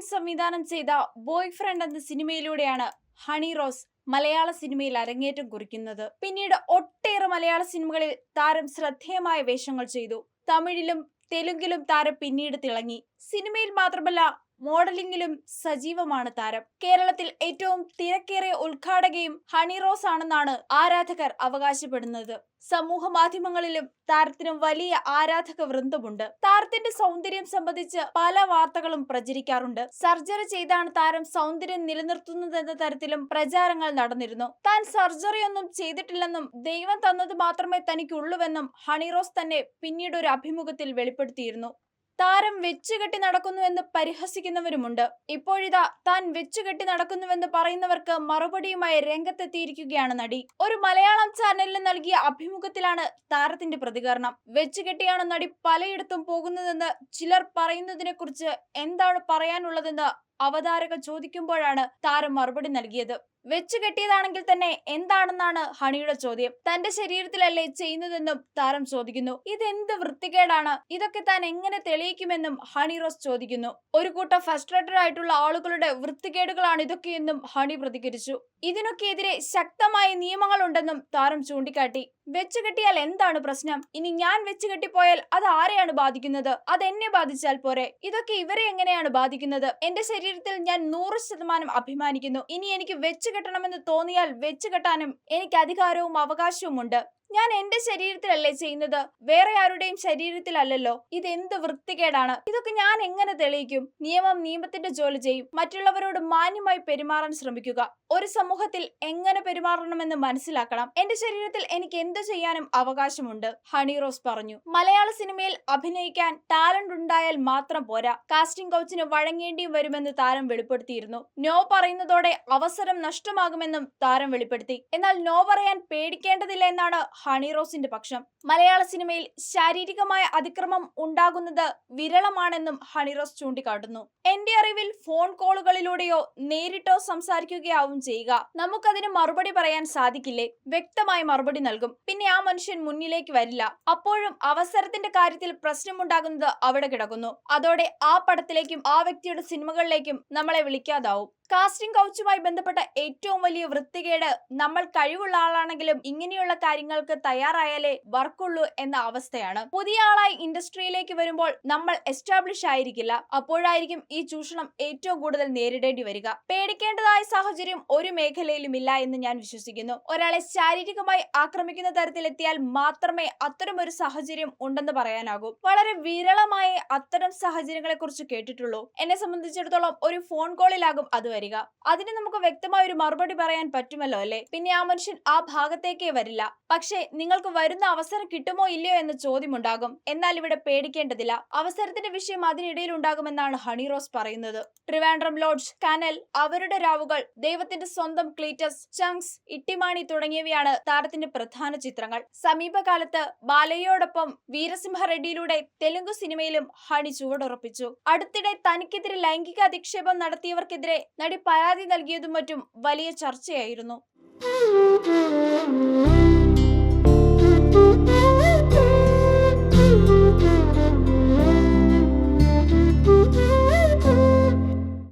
സംവിധാനം ചെയ്ത boy friend എന്ന സിനിമയിലൂടെയാണ് ഹണി റോസ് മലയാള സിനിമയിൽ അരങ്ങേറ്റം കുറിക്കുന്നത്. പിന്നീട് ഒട്ടേറെ മലയാള സിനിമകളിൽ താരം ശ്രദ്ധേയമായ വേഷങ്ങൾ ചെയ്തു. തമിഴിലും തെലുങ്കിലും താരം പിന്നീട് തിളങ്ങി. സിനിമയിൽ മാത്രമല്ല മോഡലിംഗിലും സജീവമാണ് താരം. കേരളത്തിൽ ഏറ്റവും തിരക്കേറിയ ഉദ്ഘാടകയും ഹണി റോസ് ആണെന്നാണ് ആരാധകർ അവകാശപ്പെടുന്നത്. സമൂഹ മാധ്യമങ്ങളിലും താരത്തിനും വലിയ ആരാധക വൃന്ദമുണ്ട്. താരത്തിന്റെ സൗന്ദര്യം സംബന്ധിച്ച് പല വാർത്തകളും പ്രചരിക്കാറുണ്ട്. സർജറി ചെയ്താണ് താരം സൗന്ദര്യം നിലനിർത്തുന്നതെന്ന തരത്തിലും പ്രചാരങ്ങൾ നടന്നിരുന്നു. താൻ സർജറി ഒന്നും ചെയ്തിട്ടില്ലെന്നും ദൈവം തന്നത് മാത്രമേ തനിക്കുള്ളൂവെന്നും ഹണിറോസ് തന്നെ പിന്നീട് ഒരു അഭിമുഖത്തിൽ വെളിപ്പെടുത്തിയിരുന്നു. താരം വെച്ചുകെട്ടി നടക്കുന്നുവെന്ന് പരിഹസിക്കുന്നവരുമുണ്ട്. ഇപ്പോഴിതാ താൻ വെച്ചുകെട്ടി നടക്കുന്നുവെന്ന് പറയുന്നവർക്ക് മറുപടിയുമായി രംഗത്തെത്തിയിരിക്കുകയാണ് നടി. ഒരു മലയാളം ചാനലിന് നൽകിയ അഭിമുഖത്തിലാണ് താരത്തിന്റെ പ്രതികരണം. വെച്ചുകെട്ടിയാണ് നടി പലയിടത്തും പോകുന്നതെന്ന് ചിലർ പറയുന്നതിനെ കുറിച്ച് എന്താണ് പറയാനുള്ളതെന്ന് അവതാരക ചോദിക്കുമ്പോഴാണ് താരം മറുപടി നൽകിയത്. വെച്ചു കെട്ടിയതാണെങ്കിൽ തന്നെ എന്താണെന്നാണ് ഹണിയുടെ ചോദ്യം. തന്റെ ശരീരത്തിലല്ലേ ചെയ്യുന്നതെന്നും താരം ചോദിക്കുന്നു. ഇതെന്ത് വൃത്തികേടാണ്? ഇതൊക്കെ താൻ എങ്ങനെ തെളിയിക്കുമെന്നും ഹണി റോസ് ചോദിക്കുന്നു. ഒരു കൂട്ടം ഫ്രസ്ട്രേറ്റഡ് ആയിട്ടുള്ള ആളുകളുടെ വൃത്തികേടുകളാണ് ഇതൊക്കെയെന്നും ഹണി പ്രതികരിച്ചു. ഇതിനൊക്കെ എതിരെ ശക്തമായ നിയമങ്ങളുണ്ടെന്നും താരം ചൂണ്ടിക്കാട്ടി. വെച്ചുകെട്ടിയാൽ എന്താണ് പ്രശ്നം? ഇനി ഞാൻ വെച്ചുകെട്ടിപ്പോയാൽ അത് ആരെയാണ് ബാധിക്കുന്നത്? അത് എന്നെ ബാധിച്ചാൽ പോരെ. ഇതൊക്കെ ഇവരെ എങ്ങനെയാണ് ബാധിക്കുന്നത്? എന്റെ ശരീരത്തിൽ ഞാൻ നൂറ് ശതമാനം അഭിമാനിക്കുന്നു. ഇനി എനിക്ക് വെച്ചുകെട്ടണമെന്ന് തോന്നിയാൽ വെച്ചുകെട്ടാനും എനിക്ക് അധികാരവും അവകാശവും ഉണ്ട് ഞാൻ എന്റെ ശരീരത്തിലല്ലേ ചെയ്യുന്നത്? വേറെ ആരുടെയും ശരീരത്തിലല്ലല്ലോ. ഇത് എന്ത് വൃത്തികേടാണ്? ഇതൊക്കെ ഞാൻ എങ്ങനെ തെളിയിക്കും? നിയമം നിയമത്തിന്റെ ജോലി ചെയ്യും. മറ്റുള്ളവരോട് മാന്യമായി പെരുമാറാൻ ശ്രമിക്കുക. ഒരു സമൂഹത്തിൽ എങ്ങനെ പെരുമാറണമെന്ന് മനസ്സിലാക്കണം. എന്റെ ശരീരത്തിൽ എനിക്ക് എന്ത് ചെയ്യാനും അവകാശമുണ്ട്? ഹണി റോസ് പറഞ്ഞു. മലയാള സിനിമയിൽ അഭിനയിക്കാൻ ടാലന്റ് ഉണ്ടായാൽ മാത്രം പോരാ. കാസ്റ്റിംഗ് കൗച്ചിന് വഴങ്ങേണ്ടിയും വരുമെന്ന് താരം വെളിപ്പെടുത്തിയിരുന്നു. നോ പറയുന്നതോടെ അവസരം നഷ്ടമാകുമെന്നും താരം വെളിപ്പെടുത്തി. എന്നാൽ നോ പറയാൻ പേടിക്കേണ്ടതില്ല എന്നാണ് ഹണി റോസിന്റെ പക്ഷം. മലയാള സിനിമയിൽ ശാരീരികമായ അതിക്രമം ഉണ്ടാകുന്നത് വിരളമാണെന്നും ഹണി റോസ് ചൂണ്ടിക്കാട്ടുന്നു. എന്റെ അറിവിൽ ഫോൺ കോളുകളിലൂടെയോ നേരിട്ടോ സംസാരിക്കുകയാവും ചെയ്യുക. നമുക്കതിന് മറുപടി പറയാൻ സാധിക്കില്ലേ? വ്യക്തമായി മറുപടി നൽകും. പിന്നെ ആ മനുഷ്യൻ മുന്നിലേക്ക് വരില്ല. അപ്പോഴും അവസരത്തിന്റെ കാര്യത്തിൽ പ്രശ്നമുണ്ടാകുന്നത് അവിടെ കിടക്കുന്നു. അതോടെ ആ പടത്തിലേക്കും ആ വ്യക്തിയുടെ സിനിമകളിലേക്കും നമ്മളെ വിളിക്കാതാവും. കാസ്റ്റിംഗ് കൗച്ചുമായി ബന്ധപ്പെട്ട ഏറ്റവും വലിയ വൃത്തികേട് നമ്മൾ കഴിവുള്ള ആളാണെങ്കിലും ഇങ്ങനെയുള്ള കാര്യങ്ങൾക്ക് തയ്യാറായാലേ വർക്കുള്ളൂ എന്ന അവസ്ഥയാണ്. പുതിയ ആളായി ഇൻഡസ്ട്രിയിലേക്ക് വരുമ്പോൾ നമ്മൾ എസ്റ്റാബ്ലിഷ് ആയിരിക്കില്ല. അപ്പോഴായിരിക്കും ഈ ചൂഷണം ഏറ്റവും കൂടുതൽ നേരിടേണ്ടി വരിക. പേടിക്കേണ്ടതായ സാഹചര്യം ഒരു മേഖലയിലും ഇല്ല എന്ന് ഞാൻ വിശ്വസിക്കുന്നു. ഒരാളെ ശാരീരികമായി ആക്രമിക്കുന്ന തരത്തിലെത്തിയാൽ മാത്രമേ അത്തരമൊരു സാഹചര്യം ഉണ്ടെന്ന് പറയാനാകൂ. വളരെ വിരളമായി അത്തരം സാഹചര്യങ്ങളെ കുറിച്ച് കേട്ടിട്ടുള്ളൂ. എന്നെ സംബന്ധിച്ചിടത്തോളം ഒരു ഫോൺ കോളിലാകും അത് വരിക. അതിന് നമുക്ക് വ്യക്തമായ ഒരു മറുപടി പറയാൻ പറ്റുമല്ലോ അല്ലെ? പിന്നെ ആ മനുഷ്യൻ ആ ഭാഗത്തേക്കേ വരില്ല. പക്ഷേ നിങ്ങൾക്ക് വരുന്ന അവസരം കിട്ടുമോ ഇല്ലയോ എന്ന ചോദ്യമുണ്ടാകും. എന്നാൽ ഇവിടെ പേടിക്കേണ്ടതില്ല. അവസരത്തിന്റെ വിഷയം അതിനിടയിൽ ഉണ്ടാകുമെന്നാണ് ഹണി റോസ് പറയുന്നത്. ട്രിവാൻഡ്രം ലോഡ്ജ് കനൽ അവരുടെ രാവുകൾ ദൈവത്തിന്റെ സ്വന്തം ക്ലീറ്റസ് ചങ്സ് ഇട്ടിമാണി തുടങ്ങിയവയാണ് താരത്തിന്റെ പ്രധാന ചിത്രങ്ങൾ. സമീപകാലത്ത് ബാലയോടൊപ്പം വീരസിംഹ റെഡ്ഡിയിലൂടെ തെലുങ്ക് സിനിമയിലും ഹണി ചുവടുറപ്പിച്ചു. അടുത്തിടെ തനിക്കെതിരെ ലൈംഗിക അധിക്ഷേപം നടത്തിയവർക്കെതിരെ നടി പരാതി നൽകിയതും മറ്റും വലിയ ചർച്ചയായിരുന്നു.